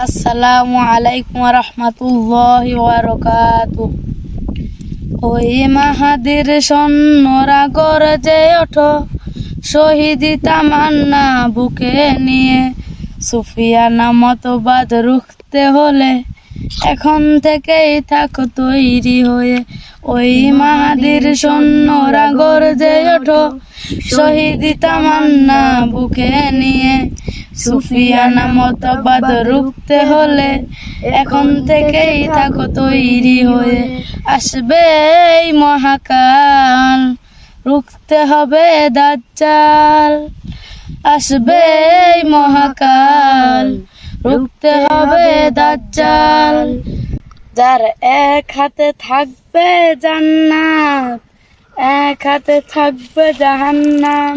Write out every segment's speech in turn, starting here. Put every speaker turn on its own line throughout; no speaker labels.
আসসালামু আলাইকুম রহমতুল্লাহ বারকাত ওই মাহাদির সন্নরা গরজে ওঠো, শহীদ তামান্না বুকে নিয়ে। সুফিয়ানা মতবাদ রুখতে হলে এখন থেকেই থাক তৈরি হয়ে। ওই মাহাদির সন্নরা গরজে ওঠো, শহীদ তামান্না বুকে সুফিয়ানা মতবাদ রুখতে হলে এখন থেকেই থাকো তৈরি হয়ে। আসবে এই মহাকাল, রুখতে হবে দাজ্জাল। আসবে এই মহাকাল, রুখতে হবে দাজ্জাল। যার এক হাতে থাকবে জান্নাত, এক হাতে থাকবে জাহান্নাম।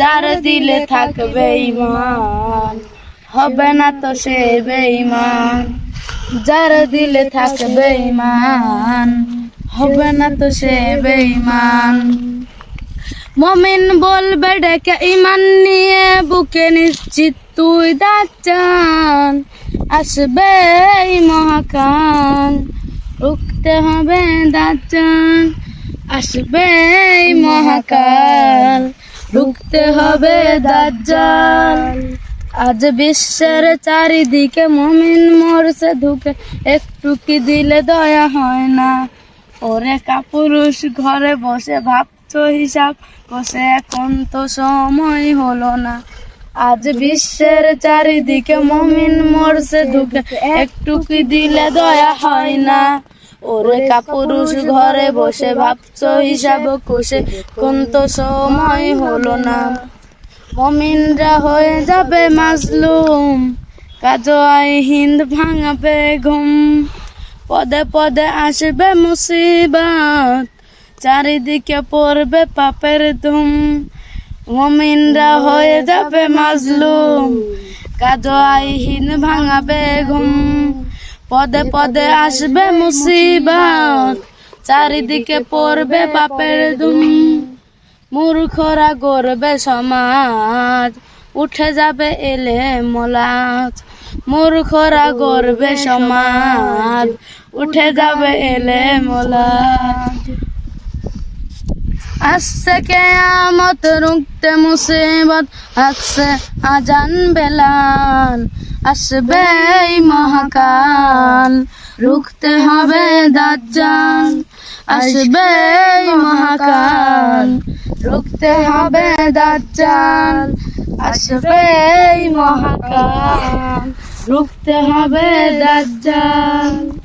যার দিলে থাকবে ইমান, হবে না তো সে বেঈমান। যার দিলে থাকবে ইমান, হবে না তো সে বেঈমান। মমিন বলবে, ডেকে ইমান নিয়ে বুকে নিশ্চিত তুই দাচান আসবে এই মহাকাল, রুখতে হবে দাচান আসবে মহাকাল রুখতে হবে দাজ্জাল। আজ বিশ্বের চারিদিকে মমিন মরছে ধুকে। একটু কি দিলে দয়া হয় না? ওরে কাপুরুষ, ঘরে বসে ভাবছ হিসাব। বসে এখন তো সময় হলো না। আজ বিশ্বের চারিদিকে মমিন মরছে ধুকে। একটু কি দিলে দয়া হয় না? ওরে কাপুরুষ ঘরে বসে ভাবছ হিসাব কষে কোন তো সময় হলো না। মমিনরা হয়ে যাবে মাজলুম কাজো আই হিন্দ ভাঙাবে ঘুম পদে পদে আসবে মুসিবত চারিদিকে পড়বে পাপের ধুম। মমিনরা হয়ে যাবে মাজলুম। কাজো আই হিন্দ ভাঙাবে ঘুম পদে পদে আসবে মুসিবত, চারিদিকে পড়বে বাপের দুম। মূর্খরা গড়বে সমাজ, উঠে যাবে এলে মলাজ মূর্খরা গড়বে সমাজ, উঠে যাবে এলে মলাজ আসছে কেয়ামত রুখতে মুসিবত, আসছে আজান বেলাল আসবে মহাকাল। রুখতে হবে দাজ্জাল। আসবে মহাকাল। রুখতে হবে দাজ্জাল। আসবে মহাকাল। রুখতে হবে দাজ্জাল।